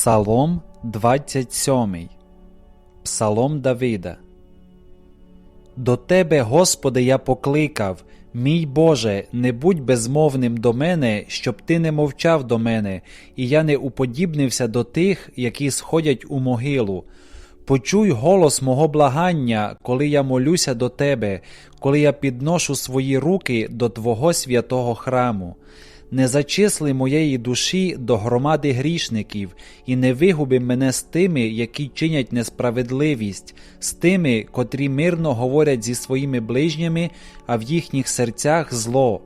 Псалом 27. Псалом Давида. До Тебе, Господи, я покликав. Мій Боже, не будь безмовним до мене, щоб ти не мовчав до мене, і я не уподібнився до тих, які сходять у могилу. Почуй голос мого благання, коли я молюся до Тебе, коли я підношу свої руки до Твого святого храму. Не зачисли моєї душі до громади грішників, і не вигуби мене з тими, які чинять несправедливість, з тими, котрі мирно говорять зі своїми ближніми, а в їхніх серцях зло.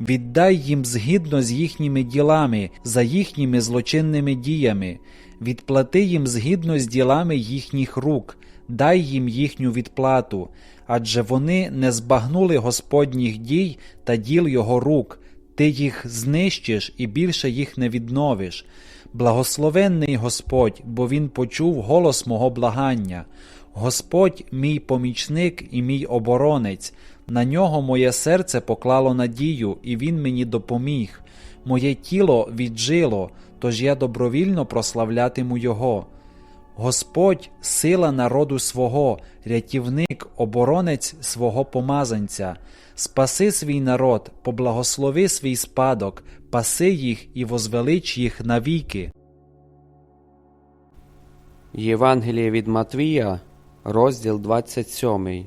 Віддай їм згідно з їхніми ділами, за їхніми злочинними діями, відплати їм згідно з ділами їхніх рук, дай їм їхню відплату, адже вони не збагнули Господніх дій та діл його рук. Ти їх знищиш і більше їх не відновиш. Благословенний Господь, бо Він почув голос мого благання. Господь мій помічник і мій оборонець, на нього моє серце поклало надію, і Він мені допоміг. Моє тіло віджило, тож я добровільно прославлятиму Його. Господь сила народу свого, рятівник, оборонець свого помазанця. Спаси свій народ, поблагослови свій спадок, паси їх і возвелич їх навіки. Євангеліє від Матвія, розділ 27.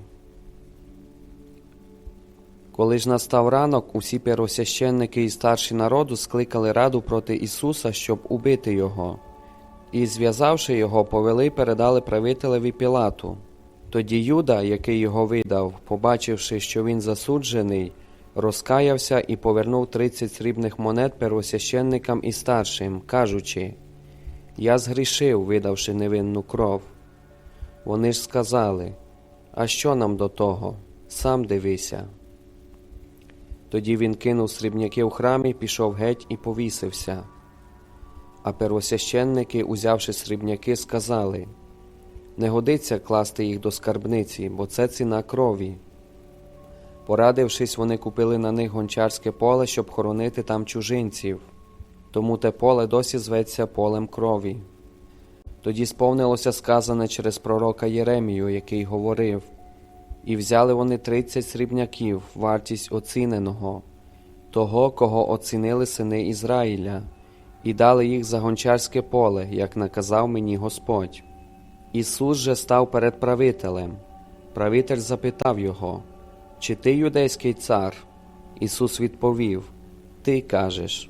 Коли ж настав ранок, усі первосвященники і старші народу скликали раду проти Ісуса, щоб убити Його, і, зв'язавши його, повели передали правителеві Пілату. Тоді Юда, який його видав, побачивши, що він засуджений, розкаявся і повернув тридцять срібних монет первосвященникам і старшим, кажучи Я згрішив, видавши невинну кров. Вони ж сказали А що нам до того? Сам дивися. Тоді він кинув срібняки в храмі, пішов геть і повісився. А первосвященники, узявши срібняки, сказали не годиться класти їх до скарбниці, бо це ціна крові. Порадившись, вони купили на них гончарське поле, щоб хоронити там чужинців, тому те поле досі зветься полем крові. Тоді сповнилося сказане через пророка Єремію, який говорив І взяли вони тридцять срібняків, вартість оціненого, того, кого оцінили сини Ізраїля, і дали їх за гончарське поле, як наказав мені Господь. Ісус же став перед правителем. Правитель запитав його, Чи ти юдейський цар? Ісус відповів: Ти кажеш.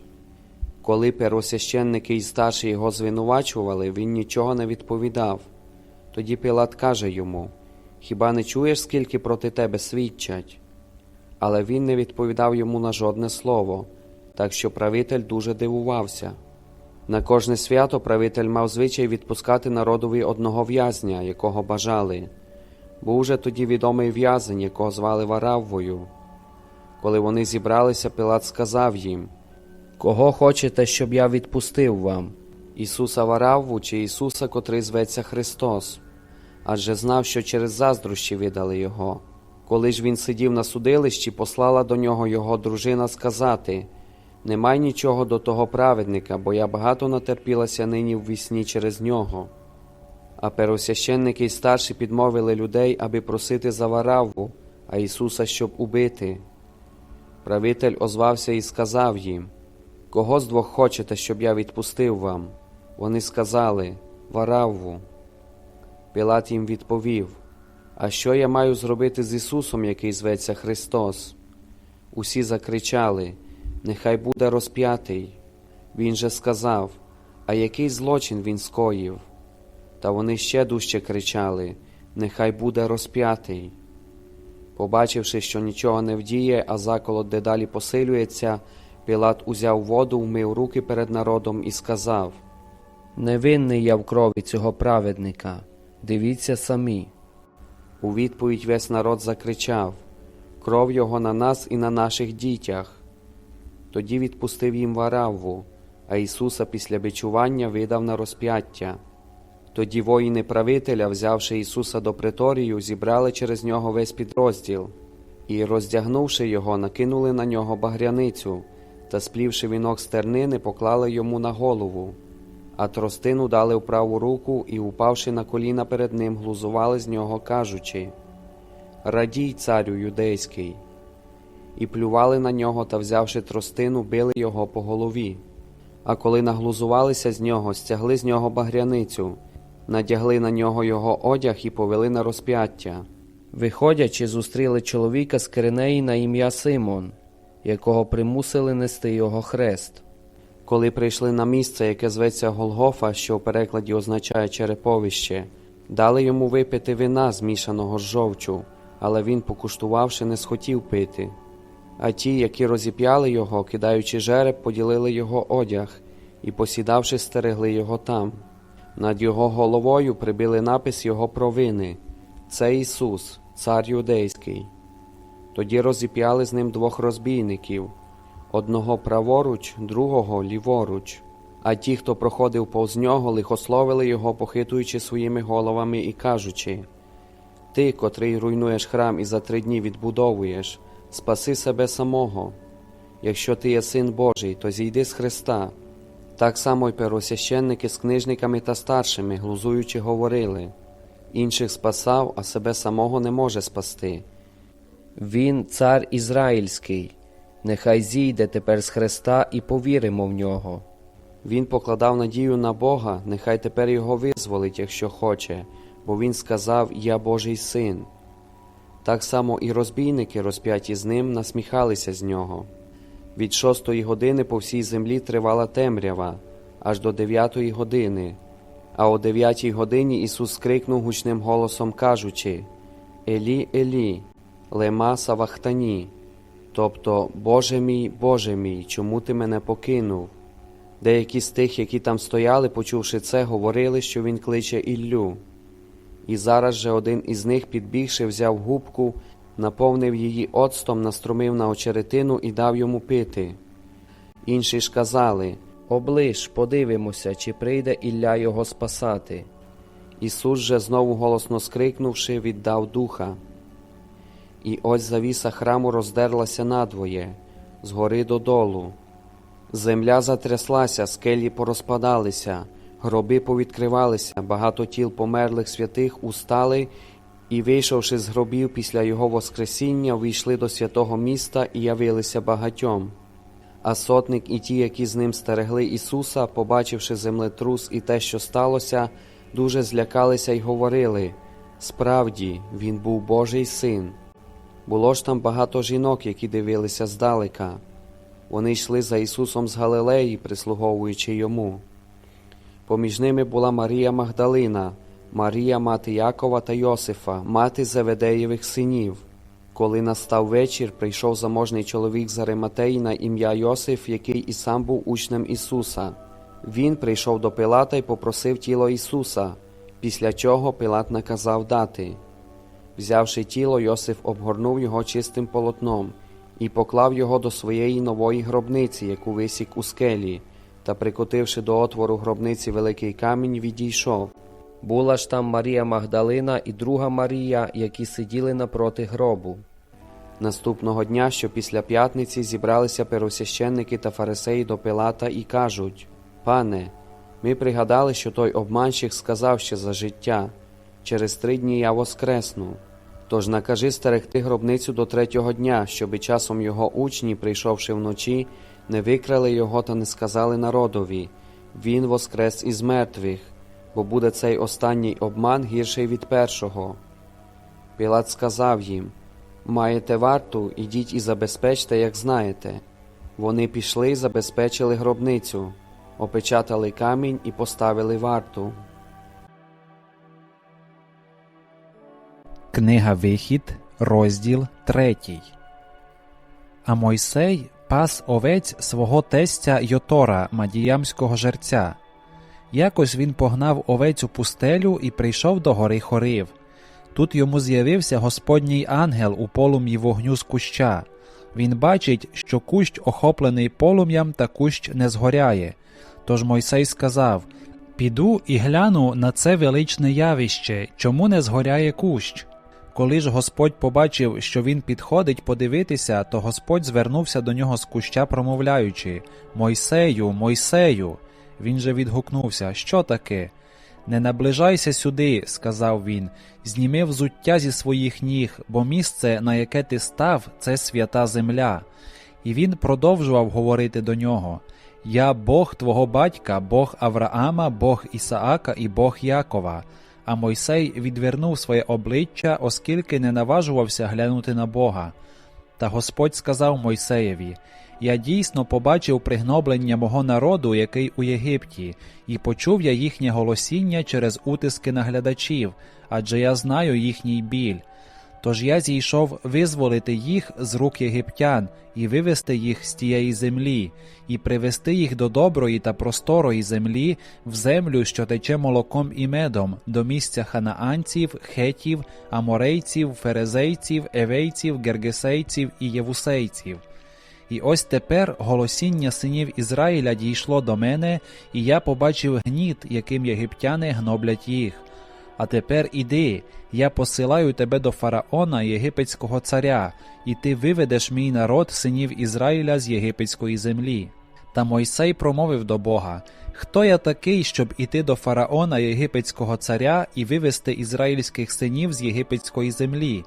Коли первосвященники і старші його звинувачували, він нічого не відповідав. Тоді Пілат каже йому: Хіба не чуєш, скільки проти тебе свідчать? Але він не відповідав йому на жодне слово, так що правитель дуже дивувався. На кожне свято правитель мав звичай відпускати народові одного в'язня, якого бажали. Був же тоді відомий в'язень, якого звали Вараввою. Коли вони зібралися, Пилат сказав їм Кого хочете, щоб я відпустив вам? Ісуса Варавву чи Ісуса, котрий зветься Христос, адже знав, що через заздрощі видали Його. Коли ж він сидів на судилищі, послала до нього його дружина сказати Немай нічого до того праведника, бо я багато натерпілася нині в вісні через нього. А первосвященники й старші підмовили людей, аби просити за Варавву, а Ісуса, щоб убити. Правитель озвався і сказав їм Кого з двох хочете, щоб я відпустив вам? Вони сказали Варавву. Пілат їм відповів А що я маю зробити з Ісусом, який зветься Христос? Усі закричали Нехай буде розп'ятий. Він же сказав, а який злочин він скоїв? Та вони ще дужче кричали Нехай буде розп'ятий. Побачивши, що нічого не вдіє, а заколот дедалі посилюється, Пілат узяв воду, вмив руки перед народом і сказав Невинний я в крові цього праведника, дивіться самі. У відповідь весь народ закричав Кров його на нас і на наших дітях. Тоді відпустив їм Варавву, а Ісуса після бичування видав на розп'яття. Тоді воїни правителя, взявши Ісуса до приторію, зібрали через нього весь підрозділ і, роздягнувши його, накинули на нього багряницю та, сплівши вінок стернини, поклали йому на голову, а тростину дали в праву руку і, упавши на коліна перед ним, глузували з нього, кажучи Радій, царю юдейський. І плювали на нього та, взявши тростину, били його по голові. А коли наглузувалися з нього, стягли з нього багряницю, надягли на нього його одяг і повели на розп'яття. Виходячи, зустріли чоловіка з Киринеї на ім'я Симон, якого примусили нести його хрест. Коли прийшли на місце, яке зветься Голгофа, що в перекладі означає череповище, дали йому випити вина, змішаного з жовчу, але він, покуштувавши, не схотів пити. А ті, які розіп'яли його, кидаючи жереб, поділили його одяг і, посідавши, стерегли його там. Над його головою прибили напис його провини Це Ісус, цар юдейський. Тоді розіп'яли з ним двох розбійників одного праворуч, другого ліворуч. А ті, хто проходив повз нього, лихословили його, похитуючи своїми головами і кажучи Ти, котрий руйнуєш храм і за три дні відбудовуєш, спаси себе самого. Якщо ти є син Божий, то зійди з Христа. Так само й первосвященники з книжниками та старшими, глузуючи, говорили інших спасав, а себе самого не може спасти. Він цар Ізраїльський. Нехай зійде тепер з хреста і повіримо в нього. Він покладав надію на Бога, нехай тепер його визволить, якщо хоче, бо він сказав Я Божий син. Так само і розбійники, розп'яті з ним, насміхалися з нього. Від шостої години по всій землі тривала темрява, аж до дев'ятої години. А о дев'ятій годині Ісус скрикнув гучним голосом, кажучи Елі, Елі, лема савахтані, тобто Боже мій, Боже мій, чому ти мене покинув? Деякі з тих, які там стояли, почувши це, говорили, що він кличе Іллю. І зараз же один із них, підбігши, взяв губку, наповнив її оцтом, наструмив на очеретину і дав йому пити. Інші ж казали Оближ, подивимося, чи прийде Ілля його спасати. Ісус же, знову голосно скрикнувши, віддав духа. І ось завіса храму роздерлася надвоє, згори додолу. Земля затряслася, скелі порозпадалися, гроби повідкривалися, багато тіл померлих святих устали і, вийшовши з гробів після його Воскресіння, вийшли до святого міста і явилися багатьом. А сотник і ті, які з ним стерегли Ісуса, побачивши землетрус і те, що сталося, дуже злякалися й говорили справді, він був Божий син. Було ж там багато жінок, які дивилися здалека. Вони йшли за Ісусом з Галилеї, прислуговуючи йому. Поміж ними була Марія Магдалина, Марія, мати Якова та Йосифа, мати Зеведеєвих синів. Коли настав вечір, прийшов заможний чоловік з Ариматеї на ім'я Йосиф, який і сам був учнем Ісуса. Він прийшов до Пилата і попросив тіло Ісуса, після чого Пилат наказав дати. Взявши тіло, Йосиф обгорнув його чистим полотном і поклав його до своєї нової гробниці, яку висік у скелі, та, прикотивши до отвору гробниці великий камінь, відійшов. Була ж там Марія Магдалина і друга Марія, які сиділи напроти гробу. Наступного дня, що після п'ятниці, зібралися первосвященники та фарисеї до Пилата і кажуть: Пане, ми пригадали, що той обманщик сказав ще за життя через три дні я воскресну. Тож накажи стерегти гробницю до третього дня, щоби часом його учні, прийшовши вночі, не викрали його та не сказали народові Він воскрес із мертвих, бо буде цей останній обман гірший від першого. Пілат сказав їм Маєте варту, ідіть і забезпечте, як знаєте. Вони пішли і забезпечили гробницю, опечатали камінь і поставили варту. Книга Вихід, розділ 3. А Мойсей пас овець свого тестя Йотора, мадіямського жерця. Якось він погнав овець у пустелю і прийшов до гори Хорив. Тут йому з'явився Господній ангел у полум'ї вогню з куща. Він бачить, що кущ охоплений полум'ям та кущ не згоряє. Тож Мойсей сказав Піду і гляну на це величне явище, чому не згоряє кущ. Коли ж Господь побачив, що він підходить подивитися, то Господь звернувся до нього з куща, промовляючи Мойсею, Мойсею. Він же відгукнувся Що таке? Не наближайся сюди, сказав він, зніми взуття зі своїх ніг, бо місце, на яке ти став, це свята земля. І він продовжував говорити до нього Я Бог твого батька, Бог Авраама, Бог Ісаака і Бог Якова. А Мойсей відвернув своє обличчя, оскільки не наважувався глянути на Бога. Та Господь сказав Мойсеєві: Я дійсно побачив пригноблення мого народу, який у Єгипті, і почув я їхнє голосіння через утиски наглядачів, адже я знаю їхній біль. Тож я зійшов визволити їх з рук єгиптян і вивести їх з тієї землі, і привести їх до доброї та просторої землі, в землю, що тече молоком і медом, до місця ханаанців, хетів, аморейців, ферезейців, евейців, гергесейців і євусейців. І ось тепер голосіння синів Ізраїля дійшло до мене, і я побачив гніт, яким єгиптяни гноблять їх. А тепер іди, я посилаю тебе до фараона, єгипетського царя, і ти виведеш мій народ, синів Ізраїля з єгипетської землі. Та Мойсей промовив до Бога: Хто я такий, щоб іти до фараона, єгипетського царя, і вивести ізраїльських синів з єгипетської землі?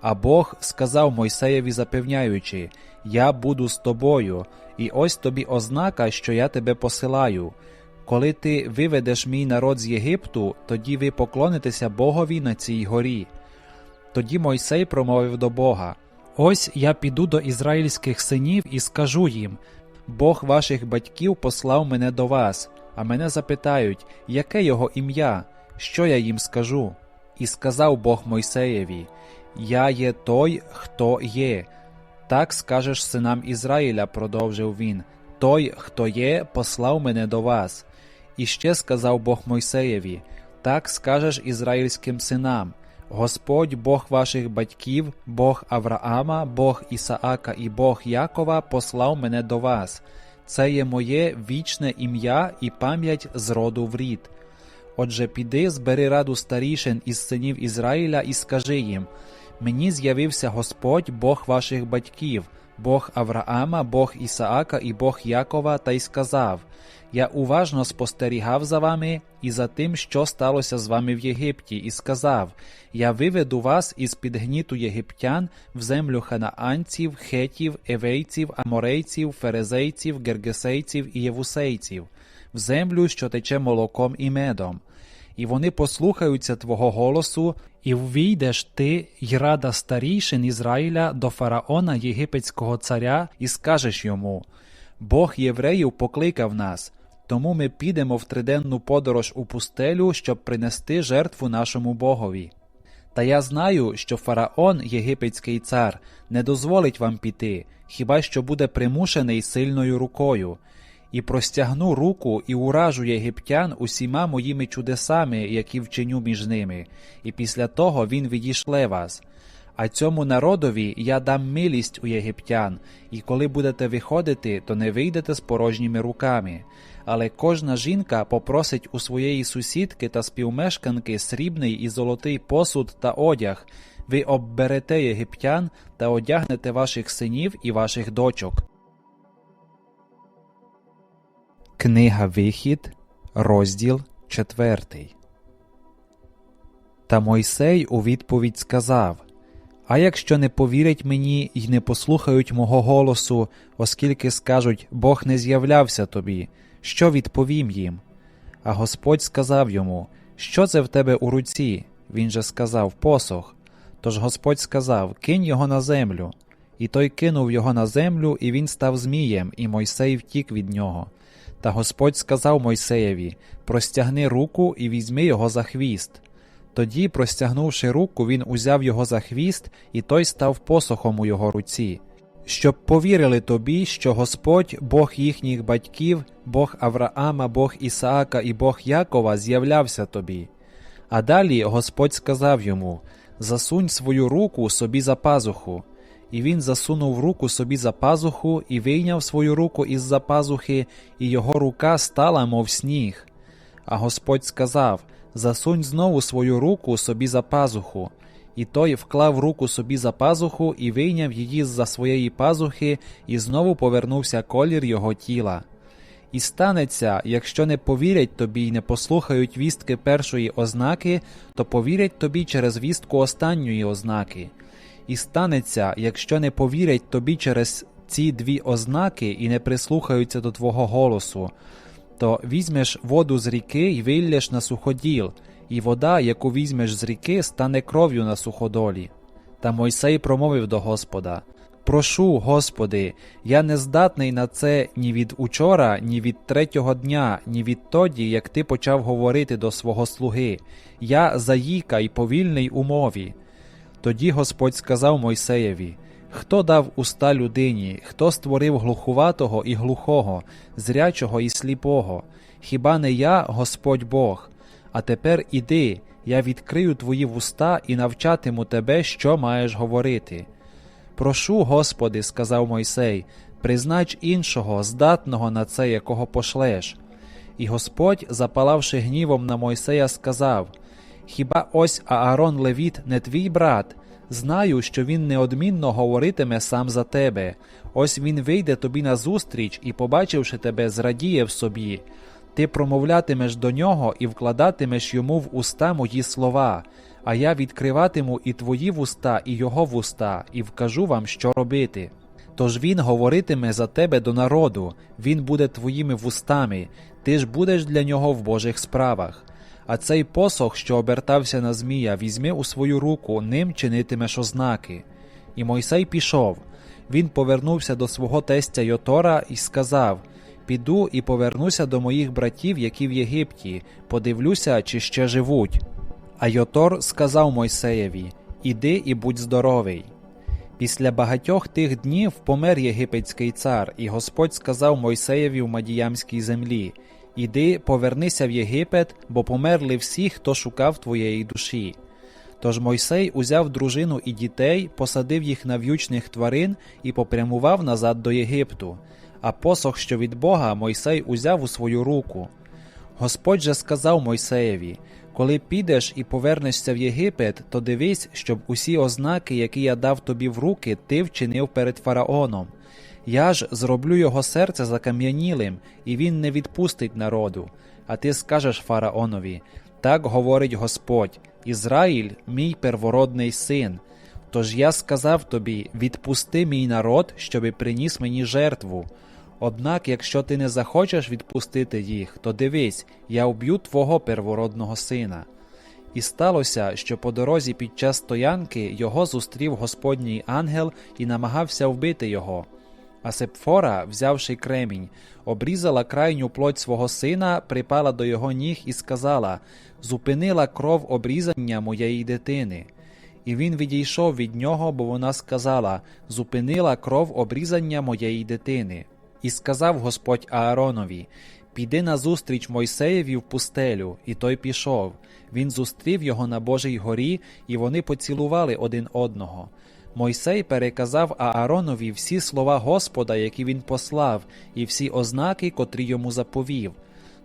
А Бог сказав Мойсеєві, запевняючи: Я буду з тобою, і ось тобі ознака, що я тебе посилаю. Коли ти виведеш мій народ з Єгипту, тоді ви поклонитеся Богові на цій горі. Тоді Мойсей промовив до Бога: Ось я піду до ізраїльських синів і скажу їм: Бог ваших батьків послав мене до вас, а мене запитають, яке його ім'я, що я їм скажу. І сказав Бог Мойсеєві: Я є той, хто є. Так скажеш синам Ізраїля, продовжив він. Той, хто є, послав мене до вас. І ще сказав Бог Мойсеєві: Так скажеш ізраїльським синам: Господь Бог ваших батьків, Бог Авраама, Бог Ісаака і Бог Якова послав мене до вас. Це є моє вічне ім'я і пам'ять з роду в рід. Отже, піди, збери раду старішин із синів Ізраїля і скажи їм: Мені з'явився Господь, Бог ваших батьків, Бог Авраама, Бог Ісаака і Бог Якова, та й сказав: Я уважно спостерігав за вами і за тим, що сталося з вами в Єгипті, і сказав: Я виведу вас із під гніту єгиптян в землю ханаанців, хетів, евейців, аморейців, ферезейців, гергесейців і євусейців, в землю, що тече молоком і медом. І вони послухаються твого голосу, і ввійдеш ти й рада старішин Ізраїля до фараона єгипетського царя, і скажеш йому: Бог євреїв покликав нас, тому ми підемо в триденну подорож у пустелю, щоб принести жертву нашому Богові. Та я знаю, що фараон, єгипетський цар, не дозволить вам піти, хіба що буде примушений сильною рукою, і простягну руку і уражу єгиптян усіма моїми чудесами, які вчиню між ними, і після того він відішле вас. А цьому народові я дам милість у єгиптян, і коли будете виходити, то не вийдете з порожніми руками. Але кожна жінка попросить у своєї сусідки та співмешканки срібний і золотий посуд та одяг. Ви обберете єгиптян та одягнете ваших синів і ваших дочок. Книга Вихід, розділ 4 Та Мойсей у відповідь сказав А якщо не повірять мені й не послухають мого голосу, оскільки скажуть Бог не з'являвся тобі, що відповім їм? А Господь сказав йому Що це в тебе у руці? Він же сказав Посох. Тож Господь сказав Кинь його на землю. І той кинув його на землю, і він став змієм, і Мойсей втік від нього. Та Господь сказав Мойсеєві Простягни руку і візьми його за хвіст. Тоді, простягнувши руку, він узяв його за хвіст, і той став посохом у його руці. Щоб повірили тобі, що Господь, Бог їхніх батьків, Бог Авраама, Бог Ісаака і Бог Якова з'являвся тобі. А далі Господь сказав йому Засунь свою руку собі за пазуху. І він засунув руку собі за пазуху і вийняв свою руку із за пазухи, і його рука стала, мов сніг. А Господь сказав Засунь знову свою руку собі за пазуху. І той вклав руку собі за пазуху і вийняв її з за своєї пазухи, і знову повернувся колір його тіла. І станеться, якщо не повірять тобі й не послухають вістки першої ознаки, то повірять тобі через вістку останньої ознаки. І станеться, якщо не повірять тобі через ці дві ознаки і не прислухаються до твого голосу, то візьмеш воду з ріки й виллєш на суходіл, і вода, яку візьмеш з ріки, стане кров'ю на суходолі. Та Мойсей промовив до Господа: Прошу, Господи, я не здатний на це ні від учора, ні від третього дня, ні відтоді, як ти почав говорити до свого слуги. Я заїка й повільний у мові. Тоді Господь сказав Мойсеєві: Хто дав уста людині, хто створив глухуватого і глухого, зрячого і сліпого? Хіба не я, Господь Бог? А тепер іди, я відкрию твої вуста і навчатиму тебе, що маєш говорити. Прошу, Господи, сказав Мойсей, признач іншого, здатного на це, якого пошлеш. І Господь, запалавши гнівом на Мойсея, сказав: Хіба ось Аарон Левіт не твій брат? Знаю, що він неодмінно говоритиме сам за тебе. Ось він вийде тобі назустріч і, побачивши тебе, зрадіє в собі. Ти промовлятимеш до нього і вкладатимеш йому в уста мої слова, а я відкриватиму і твої вуста, і його вуста, і вкажу вам, що робити. Тож він говоритиме за тебе до народу, він буде твоїми вустами, ти ж будеш для нього в Божих справах. А цей посох, що обертався на Змія, візьми у свою руку, ним чинитимеш ознаки. І Мойсей пішов. Він повернувся до свого тестя Йотора і сказав: Піду і повернуся до моїх братів, які в Єгипті, подивлюся, чи ще живуть. А Йотор сказав Мойсеєві: Іди і будь здоровий. Після багатьох тих днів помер єгипетський цар, і Господь сказав Мойсеєві в Мадіямській землі: Іди, повернися в Єгипет, бо померли всі, хто шукав твоєї душі. Тож Мойсей узяв дружину і дітей, посадив їх на в'ючних тварин і попрямував назад до Єгипту. А посох, що від Бога, Мойсей узяв у свою руку. Господь же сказав Мойсеєві: Коли підеш і повернешся в Єгипет, то дивись, щоб усі ознаки, які я дав тобі в руки, ти вчинив перед фараоном. Я ж зроблю його серце закам'янілим, і він не відпустить народу. А ти скажеш фараонові: так говорить Господь: Ізраїль, мій первородний син. Тож я сказав тобі: відпусти мій народ, щоби приніс мені жертву. Однак, якщо ти не захочеш відпустити їх, то дивись, я вб'ю твого первородного сина. І сталося, що по дорозі під час стоянки його зустрів Господній ангел і намагався вбити його. А Сепфора, взявши кремінь, обрізала крайню плоть свого сина, припала до його ніг і сказала: Зупинила кров обрізання моєї дитини. І він відійшов від нього, бо вона сказала: Зупинила кров обрізання моєї дитини. І сказав Господь Ааронові: Піди назустріч Мойсеєві в пустелю, і той пішов. Він зустрів його на Божій горі, і вони поцілували один одного. Мойсей переказав Ааронові всі слова Господа, які він послав, і всі ознаки, котрі йому заповів.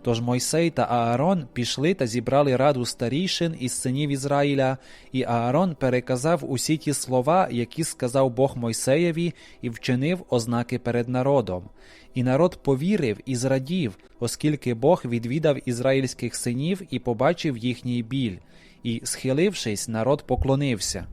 Тож Мойсей та Аарон пішли та зібрали раду старішин із синів Ізраїля, і Аарон переказав усі ті слова, які сказав Бог Мойсеєві, і вчинив ознаки перед народом. І народ повірив і зрадів, оскільки Бог відвідав ізраїльських синів і побачив їхній біль. І, схилившись, народ поклонився.